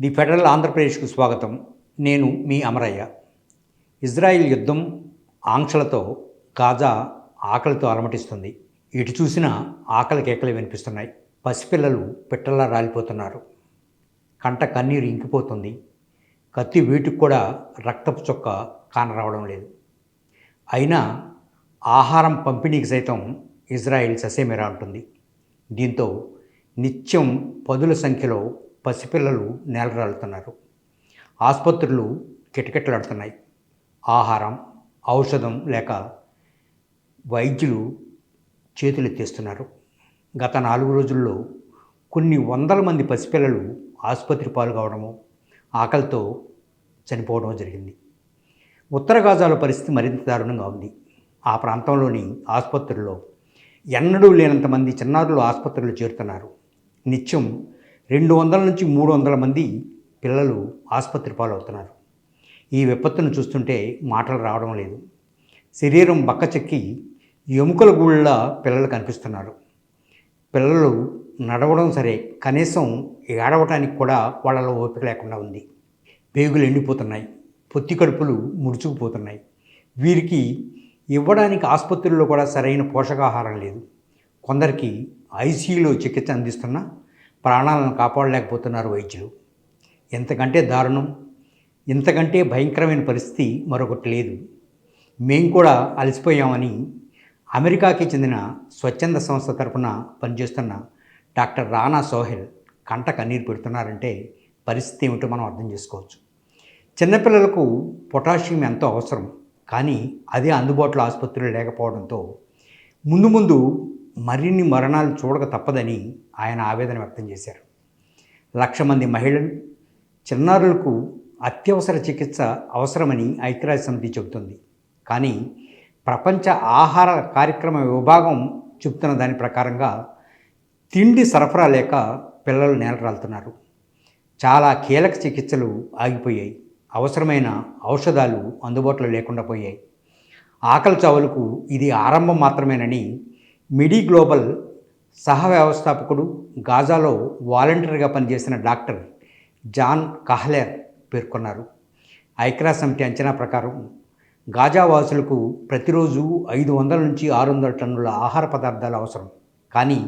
The federal ఆంధ్రప్రదేశ్కు స్వాగతం. నేను మీ అమరయ్య. ఇజ్రాయిల్ యుద్ధం ఆంక్షలతో గాజా ఆకలితో అలమటిస్తుంది. ఇటు చూసినా ఆకలి కేకలు వినిపిస్తున్నాయి. పసిపిల్లలు పిట్టల్లా రాలిపోతున్నారు. కంట కన్నీరు ఇంకిపోతుంది. కత్తి వీటికి కూడా రక్తపు చొక్క కానరావడం లేదు. అయినా ఆహారం పంపిణీకి సైతం ఇజ్రాయిల్ ససేమిరా ఉంటుంది దీంతో నిత్యం పదుల సంఖ్యలో పసిపిల్లలు నేలరాలుతున్నారు ఆసుపత్రులు కిటకిటలాడుతున్నాయి. ఆహారం ఔషధం లేక వైద్యులు చేతులెత్తేస్తున్నారు. గత నాలుగు రోజుల్లో కొన్ని వందల మంది పసిపిల్లలు ఆసుపత్రి పాలు కావడము ఆకలితో చనిపోవడం జరిగింది. ఉత్తర గాజాలో పరిస్థితి మరింత దారుణంగా ఉంది. ఆ ప్రాంతంలోని ఆసుపత్రుల్లో ఎన్నడూ లేనంత మంది చిన్నారులు ఆసుపత్రులు చేరుతున్నారు. నిత్యం రెండు వందల నుంచి మూడు వందల మంది పిల్లలు ఆసుపత్రి పాలవుతున్నారు. ఈ విపత్తును చూస్తుంటే మాటలు రావడం లేదు. శరీరం బక్కచెక్కి ఎముకల గూళ్ళ పిల్లలు కనిపిస్తున్నారు. పిల్లలు నడవడం సరే కనీసం ఏడవటానికి కూడా వాళ్ళలో ఓపిక లేకుండా ఉంది. పేగులు ఎండిపోతున్నాయి పొత్తి కడుపులు ముడుచుకుపోతున్నాయి. వీరికి ఇవ్వడానికి ఆసుపత్రుల్లో కూడా సరైన పోషకాహారం లేదు. కొందరికి ఐసీయూలో చికిత్స అందిస్తున్నా ప్రాణాలను కాపాడలేకపోతున్నారు వైద్యులు. ఎంతకంటే దారుణం ఇంతకంటే భయంకరమైన పరిస్థితి మరొకటి లేదు. మేము కూడా అలసిపోయామని అమెరికాకి చెందిన స్వచ్ఛంద సంస్థ తరపున పనిచేస్తున్న డాక్టర్ రానా సోహెల్ కంట కన్నీరు పెడుతున్నారంటే పరిస్థితి ఏమిటో మనం అర్థం చేసుకోవచ్చు. చిన్నపిల్లలకు పొటాషియం ఎంతో అవసరం కానీ అదే అందుబాటులో ఆసుపత్రులు లేకపోవడంతో ముందు ముందు మరిన్ని మరణాలు చూడక తప్పదని ఆయన ఆవేదన వ్యక్తం చేశారు. లక్ష మంది మహిళలు చిన్నారులకు అత్యవసర చికిత్స అవసరమని ఐక్యరాజ్య సమితి చెబుతుంది. కానీ ప్రపంచ ఆహార కార్యక్రమ విభాగం చెబుతున్న దాని ప్రకారంగా తిండి సరఫరా లేక పిల్లలు నేలరాలుతున్నారు చాలా కీలక చికిత్సలు ఆగిపోయాయి. అవసరమైన ఔషధాలు అందుబాటులో లేకుండా పోయాయి. ఆకలి చావులకు ఇది ఆరంభం మాత్రమేనని మిడి గ్లోబల్ సహ వ్యవస్థాపకుడు గాజాలో వాలంటీర్గా పనిచేసిన డాక్టర్ జాన్ కహ్లెర్ పేర్కొన్నారు. ఐక్యరాజ్య సమితి అంచనా ప్రకారం గాజా వాసులకు ప్రతిరోజు ఐదు వందల నుంచి ఆరు వందల టన్నుల ఆహార పదార్థాలు అవసరం. కానీ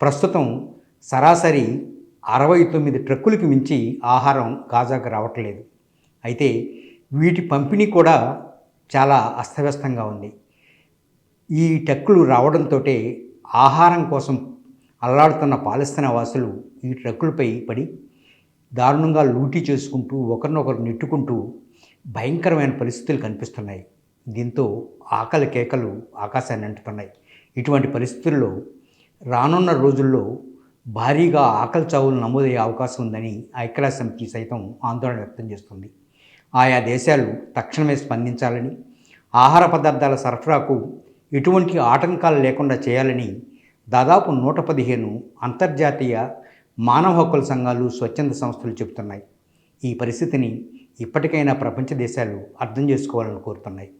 ప్రస్తుతం సరాసరి అరవై తొమ్మిది ట్రక్కులకి మించి ఆహారం గాజాకు రావట్లేదు. అయితే వీటి పంపిణీ కూడా చాలా అస్తవ్యస్తంగా ఉంది. ఈ ట్రక్కులు రావడంతో ఆహారం కోసం అల్లాడుతున్న పాలస్తీనా వాసులు ఈ ట్రక్కులపై పడి దారుణంగా లూటీ చేసుకుంటూ ఒకరినొకరు నెట్టుకుంటూ భయంకరమైన పరిస్థితులు కనిపిస్తున్నాయి. దీంతో ఆకలి కేకలు ఆకాశాన్ని అంటుతున్నాయి. ఇటువంటి పరిస్థితుల్లో రానున్న రోజుల్లో భారీగా ఆకలి చావులు నమోదయ్యే అవకాశం ఉందని ఐక్యరాజ్య సమితి సైతం ఆందోళన వ్యక్తం చేస్తుంది. ఆయా దేశాలు తక్షణమే స్పందించాలని ఆహార పదార్థాల సరఫరాకు ఎటువంటి ఆటంకాలు లేకుండా చేయాలని దాదాపు నూట పదిహేను అంతర్జాతీయ మానవ హక్కుల సంఘాలు స్వచ్ఛంద సంస్థలు చెబుతున్నాయి. ఈ పరిస్థితిని ఇప్పటికైనా ప్రపంచ దేశాలు అర్థం చేసుకోవాలని కోరుతున్నాయి.